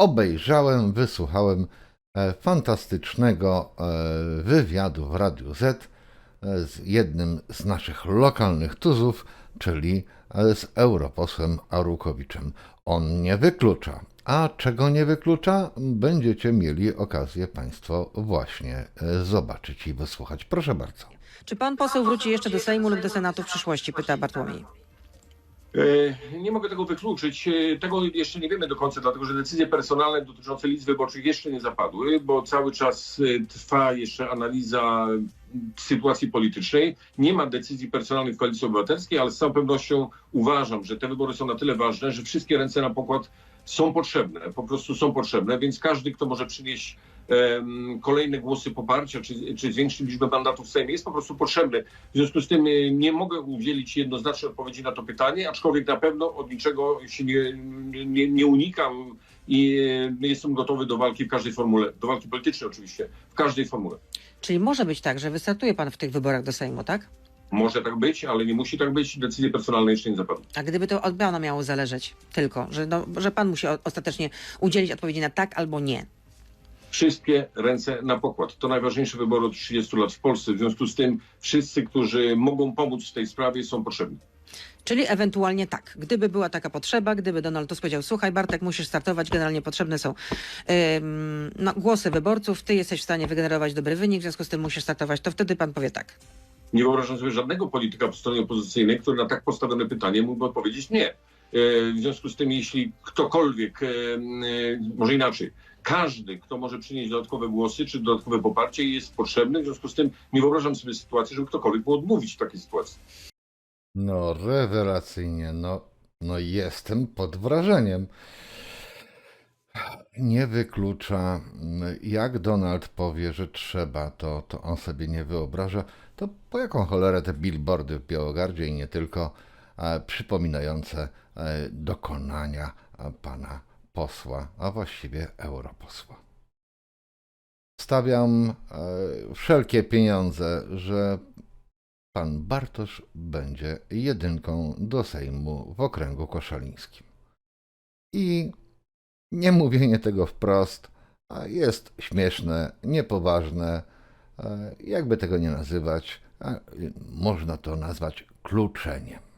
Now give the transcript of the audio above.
obejrzałem, wysłuchałem e, fantastycznego e, wywiadu w Radiu Z e, z jednym z naszych lokalnych tuzów, czyli z europosłem Arukowiczem. On nie wyklucza. A czego nie wyklucza, będziecie mieli okazję Państwo właśnie zobaczyć i wysłuchać. Proszę bardzo. Czy pan poseł wróci jeszcze do Sejmu lub do Senatu w przyszłości? Pyta Bartłomiej. E, Nie mogę tego wykluczyć. E, Tego jeszcze nie wiemy do końca, dlatego że decyzje personalne dotyczące list wyborczych jeszcze nie zapadły, bo cały czas e, trwa jeszcze analiza sytuacji politycznej. Nie ma decyzji personalnych w Koalicji Obywatelskiej, ale z całą pewnością uważam, że te wybory są na tyle ważne, że wszystkie ręce na pokład są potrzebne, po prostu są potrzebne, więc każdy, kto może przynieść kolejne głosy poparcia, czy, czy zwiększyć liczbę mandatów w Sejmie, jest po prostu potrzebny. W związku z tym e, nie mogę udzielić jednoznacznej odpowiedzi na to pytanie, aczkolwiek na pewno od niczego się nie, nie, nie unikam i e, jestem gotowy do walki w każdej formule, do walki politycznej oczywiście, w każdej formule. Czyli może być tak, że wystartuje pan w tych wyborach do Sejmu, tak? Może tak być, ale nie musi tak być. Decyzje personalne jeszcze nie zapadły. A gdyby to od pana miało zależeć tylko, że, no, że pan musi ostatecznie udzielić odpowiedzi na tak albo nie. Wszystkie ręce na pokład. To najważniejsze wybory od 30 lat w Polsce. W związku z tym wszyscy, którzy mogą pomóc w tej sprawie są potrzebni. Czyli ewentualnie tak. Gdyby była taka potrzeba, gdyby Donald Tusk powiedział, słuchaj Bartek, musisz startować, generalnie potrzebne są ym, no, głosy wyborców, ty jesteś w stanie wygenerować dobry wynik, w związku z tym musisz startować, to wtedy pan powie tak. Nie wyobrażam sobie żadnego polityka po stronie opozycyjnej, który na tak postawione pytanie mógłby odpowiedzieć nie. E, W związku z tym, jeśli ktokolwiek, e, e, może inaczej, każdy, kto może przynieść dodatkowe głosy czy dodatkowe poparcie jest potrzebny, w związku z tym nie wyobrażam sobie sytuacji, żeby ktokolwiek mógł odmówić w takiej sytuacji. No, rewelacyjnie. No, no jestem pod wrażeniem. Nie wyklucza, jak Donald powie, że trzeba, to, to on sobie nie wyobraża. To po jaką cholerę te billboardy w Białogardzie i nie tylko, e, przypominające e, dokonania e, pana posła, a właściwie europosła. Stawiam e, wszelkie pieniądze, że pan Bartosz będzie jedynką do Sejmu w okręgu koszalińskim. I nie mówienie tego wprost jest śmieszne, niepoważne, e, jakby tego nie nazywać, y, można to nazwać kluczeniem.